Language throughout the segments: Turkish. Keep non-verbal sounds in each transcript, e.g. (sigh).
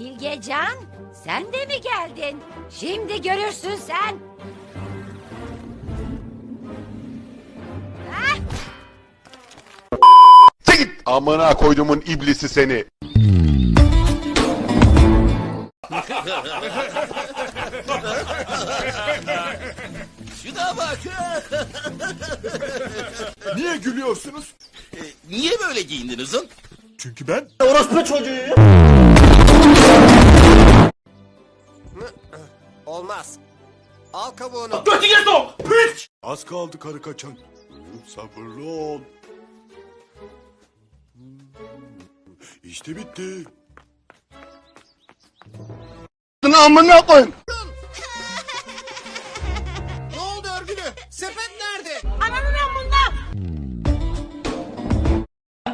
Bilgecan, sen de mi geldin? Şimdi görürsün sen. Git amına koydumun iblisi seni. Şuna bak. Niye gülüyorsunuz? Niye böyle giyindiniz lan? Çünkü ben Olmaz. Al kabuğunu. az kaldı karı kaçan. Sabırlı ol. İşte bitti. Amına koyun. (laughs) Ne oldu örgülü? Sepet nerede?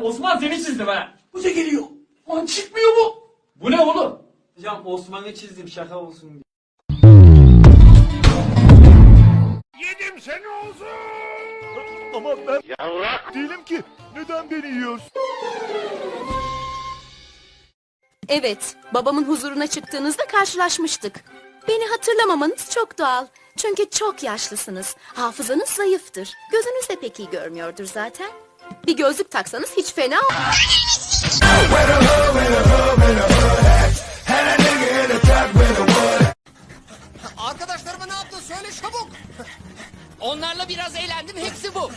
Osman seni çizdim ha. Bu da geliyor. Lan çıkmıyor bu. Bu ne oğlum? Hocam Osman'ı çizdim şaka olsun diye. Ama ben değilim ki. Neden beni yiyorsun? Evet, babamın huzuruna çıktığınızda karşılaşmıştık. Beni hatırlamamanız çok doğal. Çünkü çok yaşlısınız. Hafızanız zayıftır. Gözünüz de pek iyi görmüyordur zaten. Bir gözlük taksanız hiç fena Arkadaşlarıma Onlarla biraz eğlendim hepsi bu.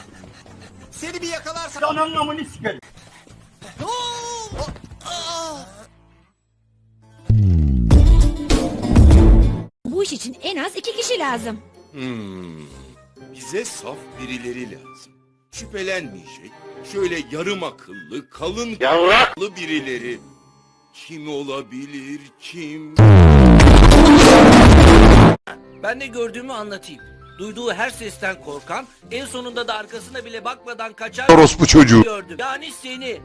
Seni bir yakalarsam. Ananın amını sikerim. Bu iş için en az iki kişi lazım. Bize saf birileri lazım. Şüphelenmeyecek, şöyle yarım akıllı, kalın akıllı birileri. Kim olabilir, kim? Ben de gördüğümü anlatayım. Duyduğu her sesten korkan, en sonunda da arkasına bile bakmadan kaçan Orospu çocuğu. gördüm. Yani seni.